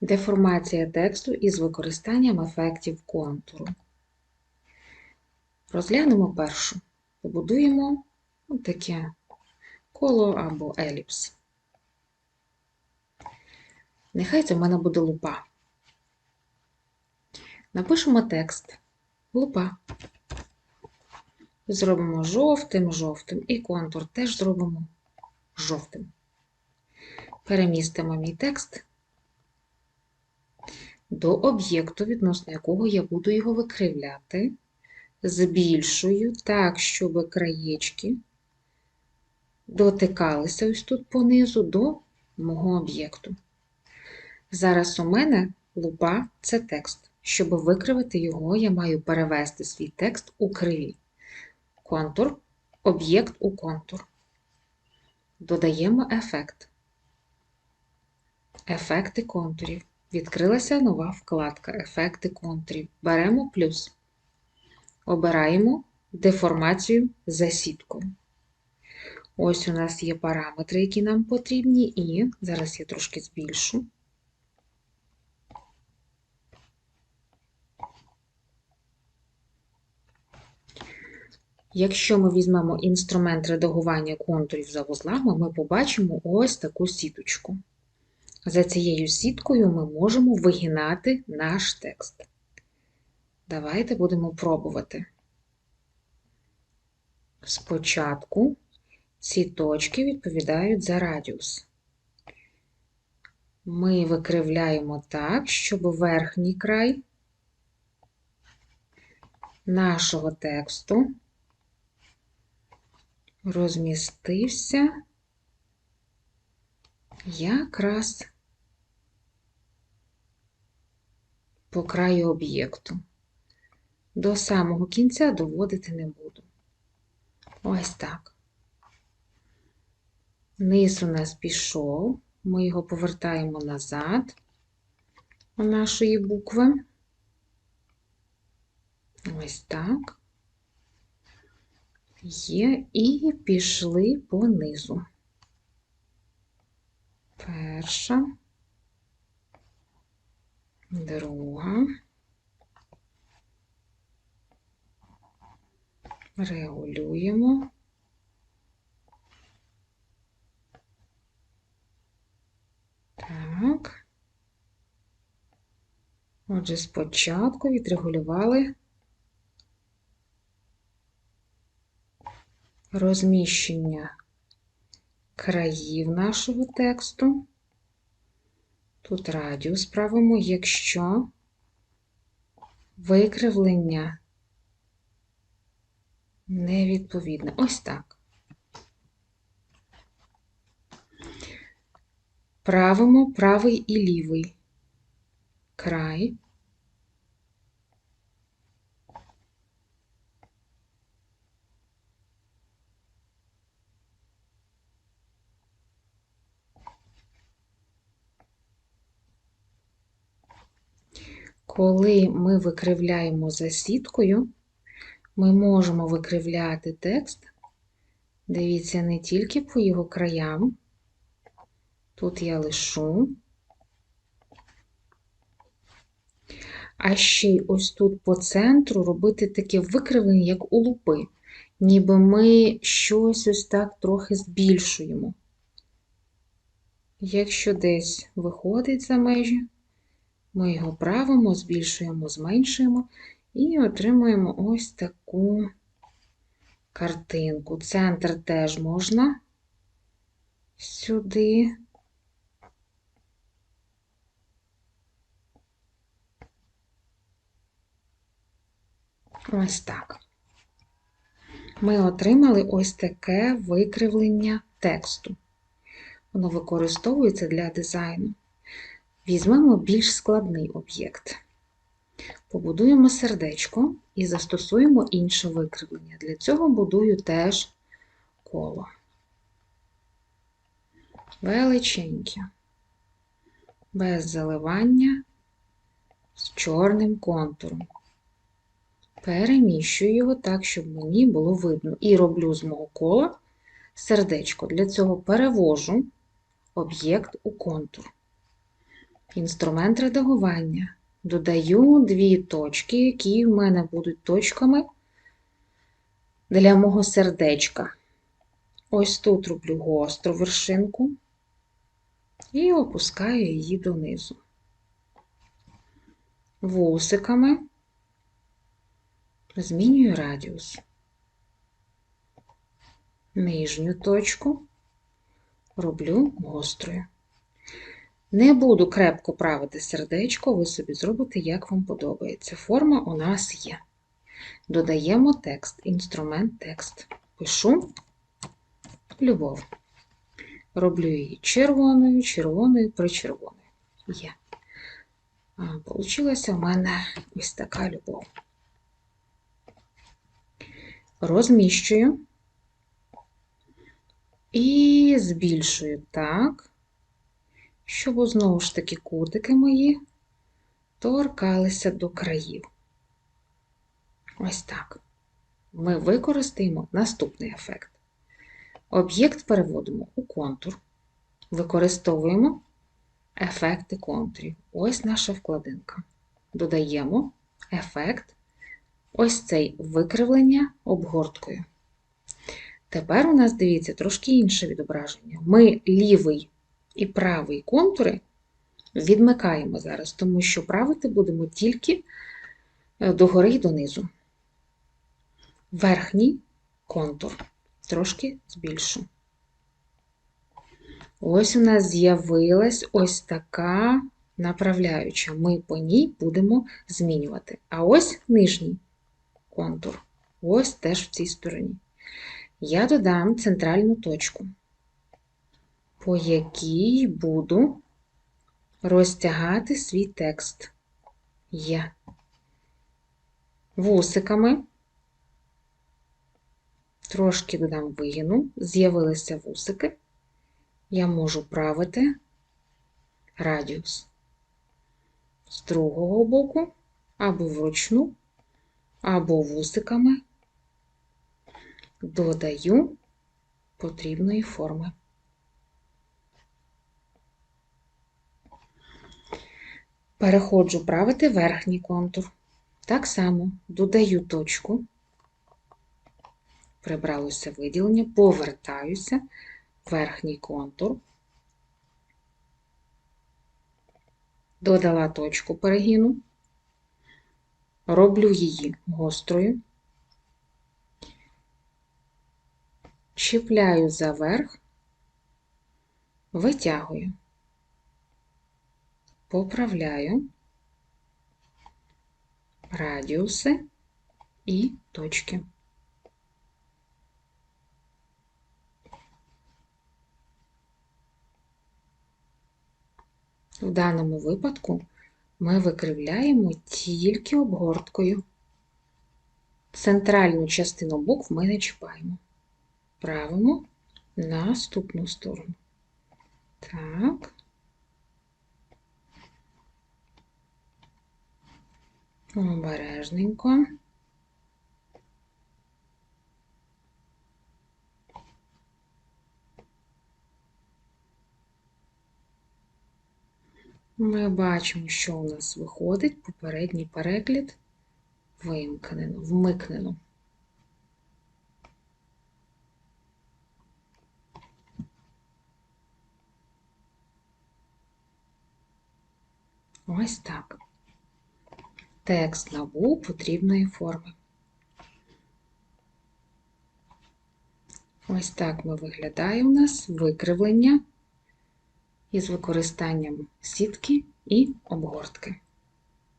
Деформація тексту із використанням ефектів контуру. Розглянемо першу. Побудуємо таке коло або еліпс. Нехай це в мене буде лупа. Напишемо текст. Лупа. Зробимо жовтим, жовтим і контур теж зробимо жовтим. Перемістимо мій текст до об'єкту, відносно якого я буду його викривляти, збільшую так, щоб краєчки дотикалися ось тут понизу до мого об'єкту. Зараз у мене лупа це текст. Щоб викривити його, я маю перевести свій текст у криві. Контур, об'єкт у контур. Додаємо ефект. Ефекти контурів. Відкрилася нова вкладка Ефекти контурів. Беремо плюс. Обираємо деформацію за сіткою. Ось у нас є параметри, які нам потрібні, і зараз я трошки збільшу. Якщо ми візьмемо інструмент редагування контурів за вузлами, ми побачимо ось таку сіточку. За цією сіткою ми можемо вигинати наш текст. Давайте будемо пробувати. Спочатку ці точки відповідають за радіус. Ми викривляємо так, щоб верхній край нашого тексту розмістився якраз по краю об'єкту. До самого кінця доводити не буду. Ось так. Низ у нас пішов, ми його повертаємо назад у нашої букви. Ось так. Є, і пішли понизу. Перша, друга, регулюємо. Так. Отже, спочатку відрегулювали розміщення країв нашого тексту. Тут радіус правимо, якщо викривлення невідповідне. Ось так. Правимо правий і лівий край. Коли ми викривляємо за сіткою, ми можемо викривляти текст, дивіться, не тільки по його краям, тут я лишу, а ще й ось тут по центру робити таке викривлення, як у лупи, ніби ми щось ось так трохи збільшуємо. Якщо десь виходить за межі, ми його правимо, збільшуємо, зменшуємо і отримуємо ось таку картинку. Центр теж можна сюди. Ось так. Ми отримали ось таке викривлення тексту. Воно використовується для дизайну. Візьмемо більш складний об'єкт. Побудуємо сердечко і застосуємо інше викривлення. Для цього будую теж коло. Величеньке, без заливання з чорним контуром. Переміщую його так, щоб мені було видно. І роблю з мого кола сердечко. Для цього перевожу об'єкт у контур. Інструмент редагування. Додаю дві точки, які в мене будуть точками для мого сердечка. Ось тут роблю гостру вершинку і опускаю її донизу. Вусиками змінюю радіус. Нижню точку роблю гострою. Не буду крепко правити сердечко, ви собі зробите, як вам подобається. Форма у нас є. Додаємо текст, інструмент текст. Пишу любов. Роблю її червоною, червоною, причервоною. Є. Получилася в мене ось така любов. Розміщую і збільшую так, щоб знову ж таки кутики мої торкалися до країв. Ось так. Ми використаємо наступний ефект. Об'єкт переводимо у контур, використовуємо ефекти контурів. Ось наша вкладинка. Додаємо ефект, ось цей викривлення обгорткою. Тепер у нас, дивіться, трошки інше відображення. Ми лівий і правий контури відмикаємо зараз, тому що правити будемо тільки е, догори і донизу. Верхній контур трошки збільшу. Ось у нас з'явилась ось така направляюча. Ми по ній будемо змінювати. А ось нижній контур. Ось теж в цій стороні. Я додам центральну точку, по якій буду розтягати свій текст. Є. Вусиками, трошки додам вигину, з'явилися вусики. Я можу правити радіус з другого боку, або вручну, або вусиками. Додаю потрібної форми. Переходжу правити верхній контур. Так само додаю точку, прибралося виділення, повертаюся. Верхній контур, додала точку перегину, роблю її гострою, чіпляю за верх, витягую, поправляю радіуси і точки. В даному випадку ми викривляємо тільки обгорткою. Центральну частину букв ми не чіпаємо. Правимо наступну сторону. Так. Обережненько. Ми бачимо, що у нас виходить попередній перегляд вимкнено, вмикнено. Ось так. Текст набув потрібної форми. Ось так ми виглядає у нас викривлення із використанням сітки і обгортки.